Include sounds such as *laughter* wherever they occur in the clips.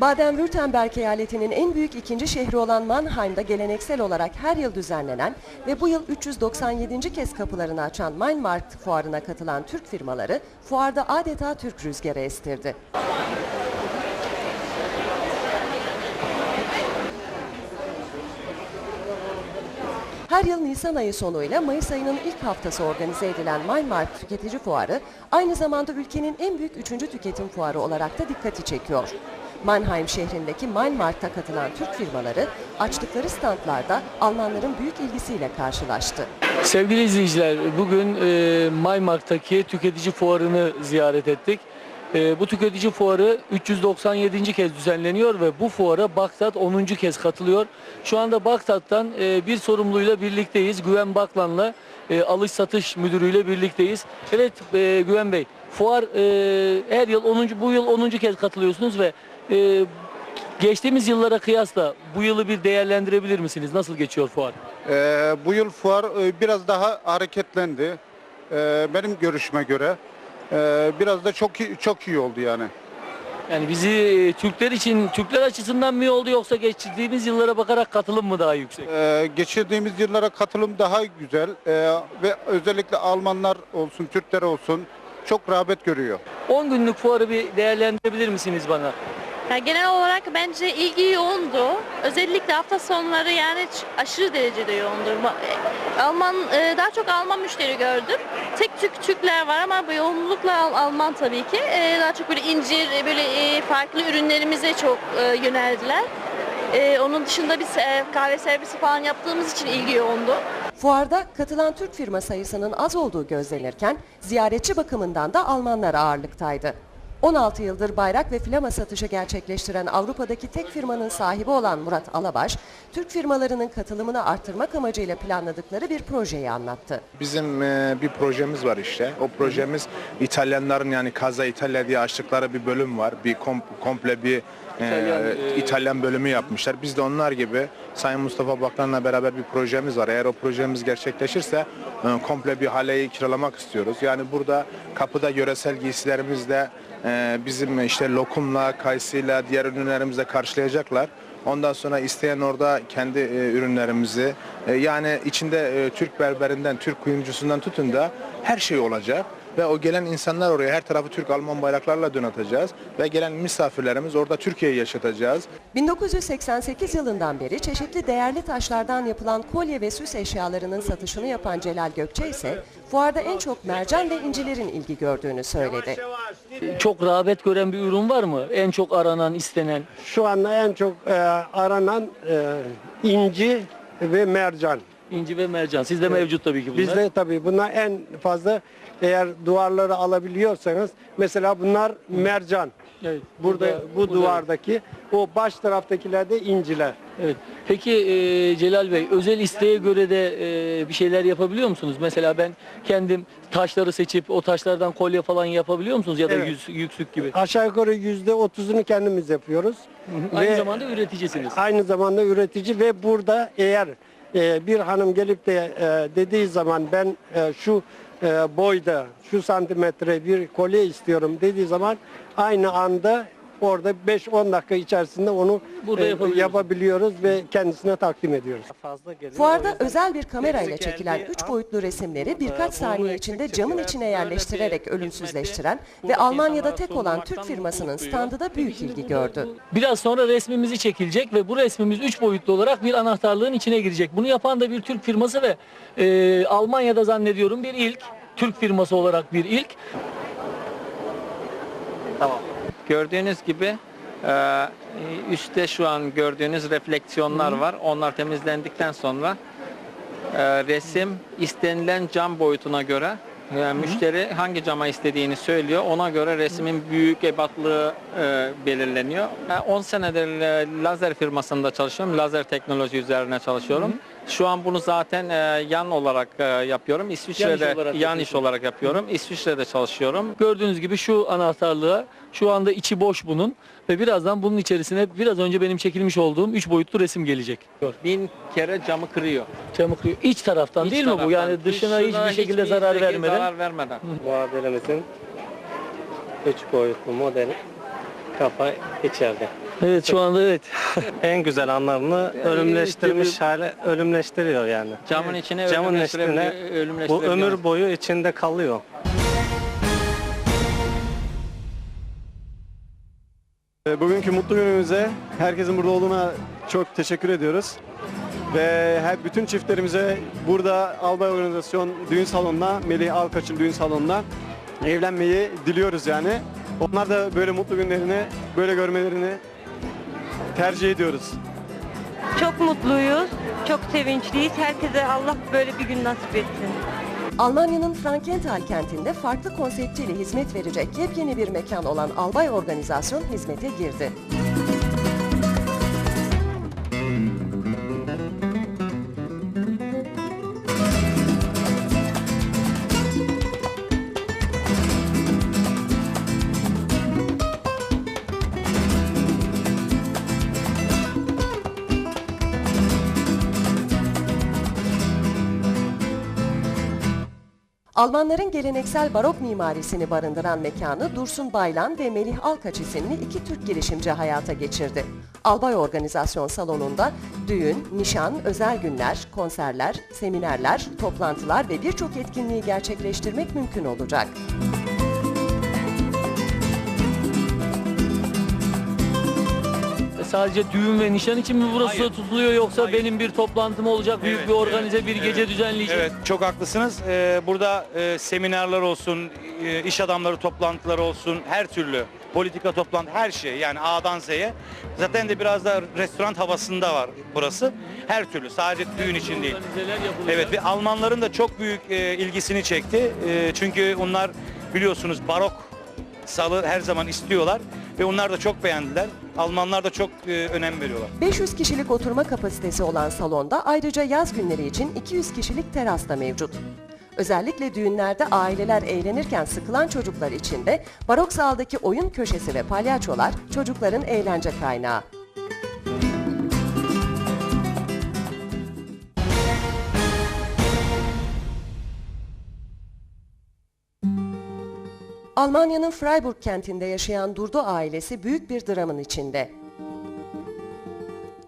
Baden-Württemberg eyaletinin en büyük ikinci şehri olan Mannheim'da geleneksel olarak her yıl düzenlenen ve bu yıl 397. kez kapılarını açan Mainmarkt fuarına katılan Türk firmaları fuarda adeta Türk rüzgarı estirdi. Her yıl Nisan ayı sonuyla Mayıs ayının ilk haftası organize edilen Mainmarkt Tüketici Fuarı aynı zamanda ülkenin en büyük üçüncü tüketim fuarı olarak da dikkati çekiyor. Mannheim şehrindeki Mainmarkt'a katılan Türk firmaları açtıkları standlarda Almanların büyük ilgisiyle karşılaştı. Sevgili izleyiciler, bugün e, Maymark'taki tüketici fuarını ziyaret ettik. E, bu tüketici fuarı 397. kez düzenleniyor ve bu fuara Baktat 10. kez katılıyor. Şu anda Baktat'tan e, bir sorumluyla birlikteyiz. Güven Baklan'la e, alış satış müdürüyle birlikteyiz. Evet e, Güven Bey, fuar e, her yıl 10. bu yıl 10. kez katılıyorsunuz ve e, geçtiğimiz yıllara kıyasla bu yılı bir değerlendirebilir misiniz? Nasıl geçiyor fuar? Ee, bu yıl fuar e, biraz daha hareketlendi. Ee, benim görüşüme göre Ee, biraz da çok iyi, çok iyi oldu yani. Yani bizi e, Türkler için, Türkler açısından mı iyi oldu yoksa geçtiğimiz yıllara bakarak katılım mı daha yüksek? Ee, geçirdiğimiz yıllara katılım daha güzel Ee, ve özellikle Almanlar olsun, Türkler olsun çok rağbet görüyor. 10 günlük fuarı bir değerlendirebilir misiniz bana? Yani genel olarak bence ilgi yoğundu. Özellikle hafta sonları yani aşırı derecede yoğundu. E, Alman e, daha çok Alman müşteri gördüm. Tek tük Türkler var ama bu yoğunlukla Al- Alman tabii ki. E, Daha çok böyle incir, böyle farklı ürünlerimize çok yöneldiler. Onun dışında biz kahve servisi falan yaptığımız için ilgi yoğundu. Fuarda katılan Türk firma sayısının az olduğu gözlenirken ziyaretçi bakımından da Almanlar ağırlıktaydı. 16 yıldır bayrak ve flama satışı gerçekleştiren Avrupa'daki tek firmanın sahibi olan Murat Alabaş, Türk firmalarının katılımını arttırmak amacıyla planladıkları bir projeyi anlattı. Bizim e, bir projemiz var işte. O projemiz İtalyanların yani Kaza İtalya diye açtıkları bir bölüm var. Bir kom- komple bir İtalyan, e, İtalyan bölümü yapmışlar. Biz de onlar gibi Sayın Mustafa Baklan'la beraber bir projemiz var. Eğer o projemiz gerçekleşirse e, komple bir haleyi kiralamak istiyoruz. Yani burada kapıda yöresel giysilerimizle e, bizim işte lokumla, kayısıyla, diğer ürünlerimizle karşılayacaklar. Ondan sonra isteyen orada kendi e, ürünlerimizi e, yani içinde e, Türk berberinden, Türk kuyumcusundan tutun da her şey olacak. Ve o gelen insanlar oraya her tarafı Türk Alman bayraklarla donatacağız. Ve gelen misafirlerimiz orada Türkiye'yi yaşatacağız. 1988 yılından beri çeşitli değerli taşlardan yapılan kolye ve süs eşyalarının satışını yapan Celal Gökçe ise fuarda en çok mercan ve incilerin ilgi gördüğünü söyledi. Çok rağbet gören bir ürün var mı? En çok aranan, istenen. Şu anda en çok e, aranan e, inci ve mercan. İnci ve mercan. Sizde mevcut tabii ki bunlar. Bizde tabii bunlar en fazla eğer duvarları alabiliyorsanız mesela bunlar mercan. Evet, Burada, bu burada- duvardaki o baş taraftakiler de inciler. Evet. Peki e, Celal Bey özel isteğe göre de e, bir şeyler yapabiliyor musunuz? Mesela ben kendim taşları seçip o taşlardan kolye falan yapabiliyor musunuz ya da Evet. yüz, yüksük gibi? Aşağı yukarı yüzde otuzunu kendimiz yapıyoruz. Aynı Ve zamanda üreticisiniz. aynı zamanda üretici ve burada eğer e, bir hanım gelip de e, dediği zaman ben e, şu e, boyda şu santimetre bir kolye istiyorum dediği zaman aynı anda orada 5-10 dakika içerisinde onu Burada e, yapabiliyoruz ve kendisine takdim ediyoruz. Fuarda özel bir kamerayla çekilen 3 boyutlu resimleri birkaç saniye içinde camın içine yerleştirerek ölümsüzleştiren ve Almanya'da tek olan Türk firmasının standı da büyük ilgi gördü. Biraz sonra resmimizi çekilecek ve bu resmimiz 3 boyutlu olarak bir anahtarlığın içine girecek. Bunu yapan da bir Türk firması ve e, Almanya'da zannediyorum bir ilk. Türk firması olarak bir ilk. Gördüğünüz gibi e, üstte şu an gördüğünüz refleksiyonlar var. Onlar temizlendikten sonra e, resim istenilen cam boyutuna göre e, müşteri hangi cama istediğini söylüyor. Ona göre resmin büyük ebatlığı e, belirleniyor. E, 10 senedir e, lazer firmasında çalışıyorum. Lazer teknoloji üzerine çalışıyorum. Şu an bunu zaten e, yan olarak e, yapıyorum. İsviçre'de olarak yan iş olarak yapıyorum. İsviçre'de çalışıyorum. Gördüğünüz gibi şu anahtarlığa şu anda içi boş bunun ve birazdan bunun içerisine biraz önce benim çekilmiş olduğum 3 boyutlu resim gelecek. bin kere camı kırıyor. Camı kırıyor. İç taraftan İç değil mi bu? taraftan. Yani dışına hiçbir şekilde zarar şekilde vermeden. Zarar vermeden. Bu modelimizin 3 boyutlu modeli kafa içeride. Evet şu anda evet. *laughs* en güzel anlarını ölümleştirmiş işte hale ölümleştiriyor yani. Camın içine Camın bu ömür boyu içinde kalıyor. Bugünkü mutlu günümüze herkesin burada olduğuna çok teşekkür ediyoruz. Ve her bütün çiftlerimize burada Albay Organizasyon düğün salonuna, Melih Alkaç'ın düğün salonuna evlenmeyi diliyoruz yani. Onlar da böyle mutlu günlerini, böyle görmelerini tercih ediyoruz. Çok mutluyuz, çok sevinçliyiz. Herkese Allah böyle bir gün nasip etsin. Almanya'nın Frankenthal kentinde farklı konseptiyle hizmet verecek yepyeni bir mekan olan Albay Organizasyon hizmete girdi. Almanların geleneksel barok mimarisini barındıran mekanı Dursun Baylan ve Melih Alkaç isimli iki Türk girişimci hayata geçirdi. Albay Organizasyon Salonu'nda düğün, nişan, özel günler, konserler, seminerler, toplantılar ve birçok etkinliği gerçekleştirmek mümkün olacak. Sadece düğün ve nişan için mi burası tutuluyor yoksa benim bir toplantım olacak, büyük Evet, bir organize evet, bir evet. gece düzenleyeceğim. Evet çok haklısınız. Ee, burada e, seminerler olsun, e, iş adamları toplantıları olsun, her türlü politika toplantı her şey yani A'dan Z'ye. Zaten de biraz da restoran havasında var burası. Her türlü sadece düğün için değil. Evet ve Almanların da çok büyük e, ilgisini çekti. E, çünkü onlar biliyorsunuz barok salı her zaman istiyorlar ve onlar da çok beğendiler. Almanlar da çok e, önem veriyorlar. 500 kişilik oturma kapasitesi olan salonda ayrıca yaz günleri için 200 kişilik teras da mevcut. Özellikle düğünlerde aileler eğlenirken sıkılan çocuklar için de barok saldaki oyun köşesi ve palyaçolar çocukların eğlence kaynağı. Almanya'nın Freiburg kentinde yaşayan Durdu ailesi büyük bir dramın içinde.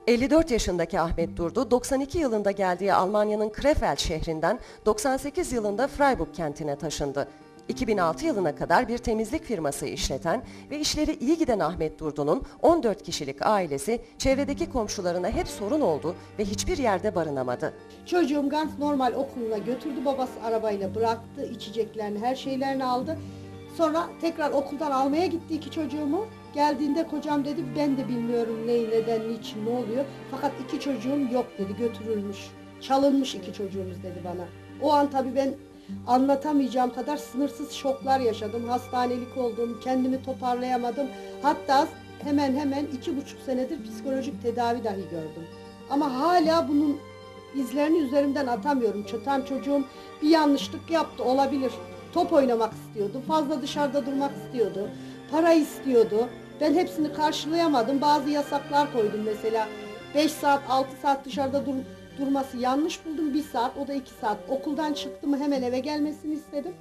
54 yaşındaki Ahmet Durdu, 92 yılında geldiği Almanya'nın Krefeld şehrinden 98 yılında Freiburg kentine taşındı. 2006 yılına kadar bir temizlik firması işleten ve işleri iyi giden Ahmet Durdu'nun 14 kişilik ailesi çevredeki komşularına hep sorun oldu ve hiçbir yerde barınamadı. Çocuğum ganz normal okuluna götürdü. Babası arabayla bıraktı. içeceklerini, her şeylerini aldı. Sonra tekrar okuldan almaya gitti iki çocuğumu. Geldiğinde kocam dedi ben de bilmiyorum neyi, neden, niçin, ne oluyor. Fakat iki çocuğum yok dedi götürülmüş. Çalınmış iki çocuğumuz dedi bana. O an tabii ben anlatamayacağım kadar sınırsız şoklar yaşadım. Hastanelik oldum, kendimi toparlayamadım. Hatta hemen hemen iki buçuk senedir psikolojik tedavi dahi gördüm. Ama hala bunun izlerini üzerimden atamıyorum. Çöten çocuğum bir yanlışlık yaptı olabilir. Top oynamak istiyordu. Fazla dışarıda durmak istiyordu. Para istiyordu. Ben hepsini karşılayamadım. Bazı yasaklar koydum mesela. 5 saat 6 saat dışarıda dur- durması yanlış buldum. 1 saat o da 2 saat. Okuldan çıktı mı hemen eve gelmesini istedim.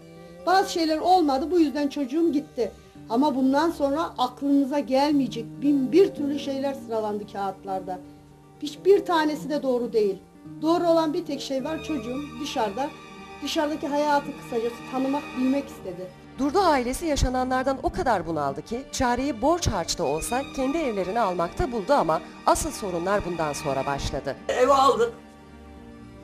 Bazı şeyler olmadı. Bu yüzden çocuğum gitti. Ama bundan sonra aklınıza gelmeyecek bin bir türlü şeyler sıralandı kağıtlarda. Hiçbir tanesi de doğru değil. Doğru olan bir tek şey var çocuğum dışarıda. Dışarıdaki hayatı kısacası tanımak, bilmek istedi. Durdu ailesi yaşananlardan o kadar bunaldı ki çareyi borç harçta olsa kendi evlerini almakta buldu ama asıl sorunlar bundan sonra başladı. Eve aldık.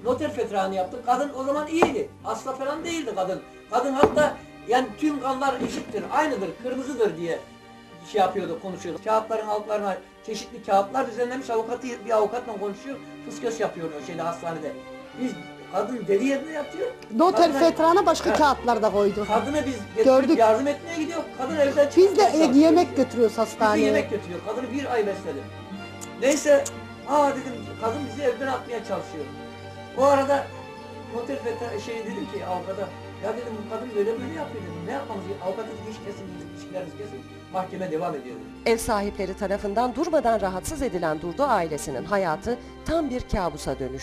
Noter fetranı yaptık. Kadın o zaman iyiydi. Hasta falan değildi kadın. Kadın hatta yani tüm kanlar eşittir, aynıdır, kırmızıdır diye şey yapıyordu, konuşuyordu. Kağıtların altlarına çeşitli kağıtlar düzenlemiş. Avukatı bir avukatla konuşuyor. Fıskos yapıyor o şeyde hastanede. Biz kadın deli yerine yatıyor. Noter Kadına- fetrana başka Ha. kağıtlar da koydu. Kadını biz getirip Gördük. yardım etmeye gidiyor. Kadın evden Biz de e, yemek götürüyoruz Bizi hastaneye. yemek götürüyor. Kadını bir ay besledim. Neyse, aa dedim kadın bizi evden atmaya çalışıyor. O arada noter feta şey dedim ki avukata, ya dedim bu kadın böyle böyle yapıyor dedim. Ne yapmamız gerekiyor? Avukat dedi iş kesin, ilişkileriniz kesin. Mahkeme devam ediyor. dedi. Ev sahipleri tarafından durmadan rahatsız edilen Durdu ailesinin hayatı tam bir kabusa dönüştü.